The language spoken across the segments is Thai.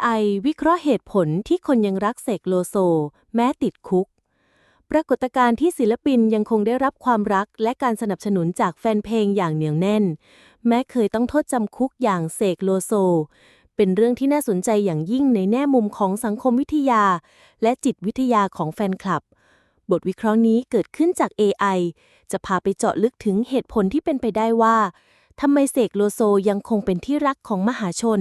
AI วิเคราะห์เหตุผลที่คนยังรักเสกโลโซ แม้ติดคุก ปรากฏการณ์ที่ศิลปินยังคงได้รับความรักและการสนับสนุนจากแฟนเพลงอย่างเหนียวแน่น แม้เคยต้องโทษจำคุกอย่างเสกโลโซ เป็นเรื่องที่น่าสนใจอย่างยิ่งในแง่มุมของสังคมวิทยา และจิตวิทยาของแฟนคลับบทวิเคราะห์นี้เกิดขึ้นจาก AI จะพาไปเจาะลึกถึงเหตุผลที่เป็นไปได้ว่าทำไมเสกโลโซยังคงเป็นที่รักของมหาชน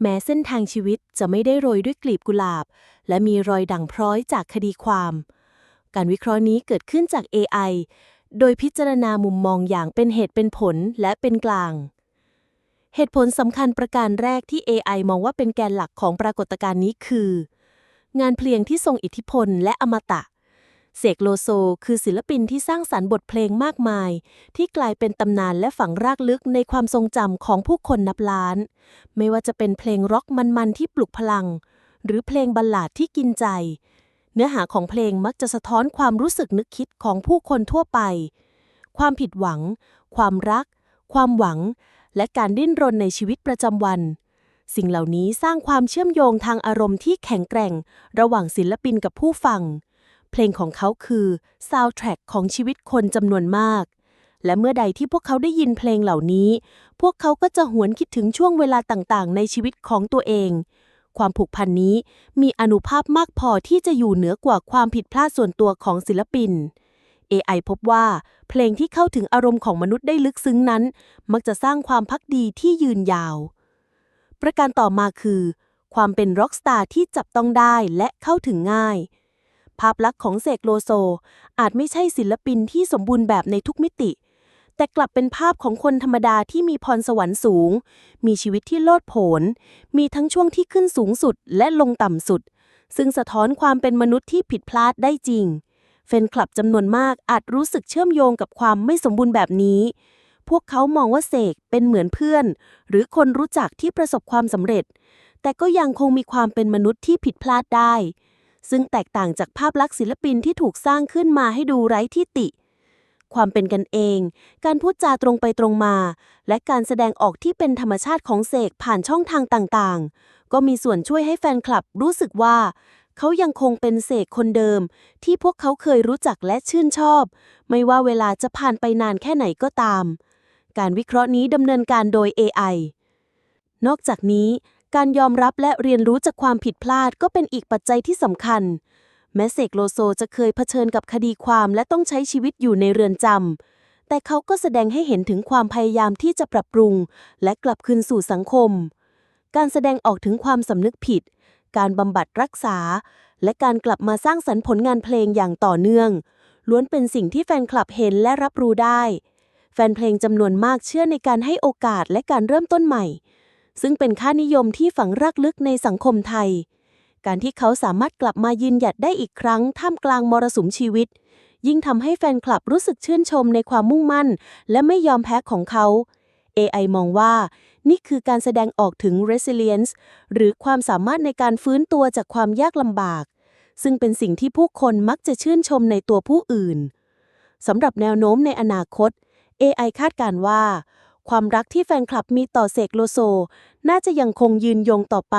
แม้เส้นทางชีวิตจะไม่ได้โรยด้วยกลีบกุหลาบ และมีรอยด่างพร้อยจากคดีความ การวิเคราะห์นี้เกิดขึ้นจาก AI โดยพิจารณามุมมองอย่างเป็นเหตุเป็นผลและเป็นกลาง เหตุผลสำคัญประการแรกที่ AI มองว่าเป็นแกนหลักของปรากฏการณ์นี้คือ งานเพลงที่ทรงอิทธิพลและอมตะ เสกโลโซคือศิลปินที่สร้างสรรค์บทเพลงมากมาย ที่กลายเป็นตำนานและฝังรากลึกในความทรงจำของผู้คนนับล้าน ไม่ว่าจะเป็นเพลงร็อกมันๆที่ปลุกพลัง หรือเพลงบัลลาดที่กินใจ เนื้อหาของเพลงมักจะสะท้อนความรู้สึกนึกคิดของผู้คนทั่วไป ความผิดหวัง ความรัก ความหวัง และการดิ้นรนในชีวิตประจำวันสิ่งเหล่านี้สร้างความเชื่อมโยงทางอารมณ์ที่แข็งแกร่ง ระหว่างศิลปินกับผู้ฟัง เพลงของเขาคือซาวด์แทร็กของชีวิตคนจำนวนมาก และเมื่อใดที่พวกเขาได้ยินเพลงเหล่านี้ พวกเขาก็จะหวนคิดถึงช่วงเวลาต่างๆ ในชีวิตของตัวเอง ความผูกพันนี้มีอนุภาพมากพอที่จะอยู่เหนือกว่าความผิดพลาดส่วนตัวของศิลปิน AI พบว่า เพลงที่เข้าถึงอารมณ์ของมนุษย์ได้ลึกซึ้งนั้น มักจะสร้างความพักดีที่ยืนยาว ประการต่อมาคือ ความเป็นร็อกสตาร์ที่จับต้องได้และเข้าถึงง่าย ภาพลักษณ์ของเสกโลโซ อาจไม่ใช่ศิลปินที่สมบูรณ์แบบในทุกมิติ แต่กลับเป็นภาพของคนธรรมดาที่มีพรสวรรค์สูง มีชีวิตที่โลดโผน มีทั้งช่วงที่ขึ้นสูงสุดและลงต่ำสุด ซึ่งสะท้อนความเป็นมนุษย์ที่ผิดพลาดได้จริงแฟนคลับจำนวนมากอาจรู้สึกเชื่อมโยงกับความไม่สมบูรณ์แบบนี้ พวกเขามองว่าเสกเป็นเหมือนเพื่อน หรือคนรู้จักที่ประสบความสำเร็จ แต่ก็ยังคงมีความเป็นมนุษย์ที่ผิดพลาดได้ ซึ่งแตกต่างจากภาพลักษณ์ศิลปินที่ถูกสร้างขึ้นมาให้ดูไร้ที่ติ ความเป็นกันเอง การพูดจาตรงไปตรงมา และการแสดงออกที่เป็นธรรมชาติของเสกผ่านช่องทางต่างๆ ก็มีส่วนช่วยให้แฟนคลับรู้สึกว่า เขายังคงเป็นเสกคนเดิม ที่พวกเขาเคยรู้จักและชื่นชอบ ไม่ว่าเวลาจะผ่านไปนานแค่ไหนก็ตาม การวิเคราะห์นี้ดำเนินการโดย AI นอกจากนี้ การยอมรับและเรียนรู้จากความผิดพลาดก็เป็นอีกปัจจัยที่สำคัญ แม้เสกโลโซจะเคยเผชิญกับคดีความและต้องใช้ชีวิตอยู่ในเรือนจำ แต่เขาก็แสดงให้เห็นถึงความพยายามที่จะปรับปรุง และกลับคืนสู่สังคม การแสดงออกถึงความสำนึกผิด การบำบัดรักษา และการกลับมาสร้างสรรค์ผลงานเพลงอย่างต่อเนื่อง ล้วนเป็นสิ่งที่แฟนคลับเห็นและรับรู้ได้ แฟนเพลงจำนวนมากเชื่อในการให้โอกาสและการเริ่มต้นใหม่ ซึ่งเป็นค่านิยมที่ฝังรากลึกในสังคมไทย การที่เขาสามารถกลับมายืนหยัดได้อีกครั้ง ท่ามกลางมรสุมชีวิต ยิ่งทำให้แฟนคลับรู้สึกชื่นชมในความมุ่งมั่น และไม่ยอมแพ้ของเขา AI มองว่านี่คือการแสดงออกถึง resilience หรือความสามารถในการฟื้นตัวจากความยากลำบาก ซึ่งเป็นสิ่งที่ผู้คนมักจะชื่นชมในตัวผู้อื่น สำหรับแนวโน้มในอนาคต AI คาดการณ์ว่า ความรักที่แฟนคลับมีต่อเสกโลโซ น่าจะยังคงยืนยงต่อไป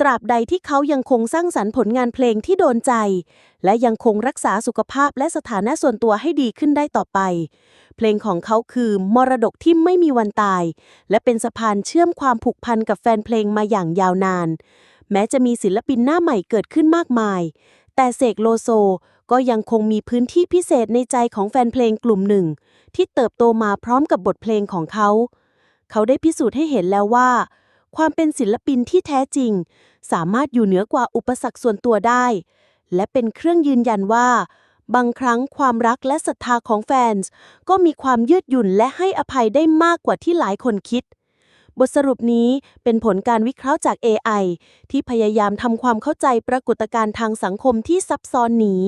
ตราบใดที่เขายังคงสร้างสรรค์ผลงานเพลงที่โดนใจ และยังคงรักษาสุขภาพและสถานะส่วนตัวให้ดีขึ้นได้ต่อไป เพลงของเขาคือมรดกที่ไม่มีวันตาย และเป็นสะพานเชื่อมความผูกพันกับแฟนเพลงมาอย่างยาวนาน แม้จะมีศิลปินหน้าใหม่เกิดขึ้นมากมาย แต่เสกโลโซ ก็ยังคงมีพื้นที่พิเศษในใจของแฟนเพลงกลุ่มหนึ่ง ที่เติบโตมาพร้อมกับบทเพลงของเขา เขาได้พิสูจน์ให้เห็นแล้วว่า ความเป็นศิลปินที่แท้จริง สามารถอยู่เหนือกว่าอุปสรรคส่วนตัวได้ และเป็นเครื่องยืนยันว่า บางครั้งความรักและศรัทธาของแฟนก็มีความยืดหยุ่นและให้อภัยได้มากกว่าที่หลายคนคิดบทสรุปนี้เป็นผลการวิเคราะห์จาก AI ที่พยายามทำความเข้าใจปรากฏการณ์ทางสังคมที่ซับซ้อนนี้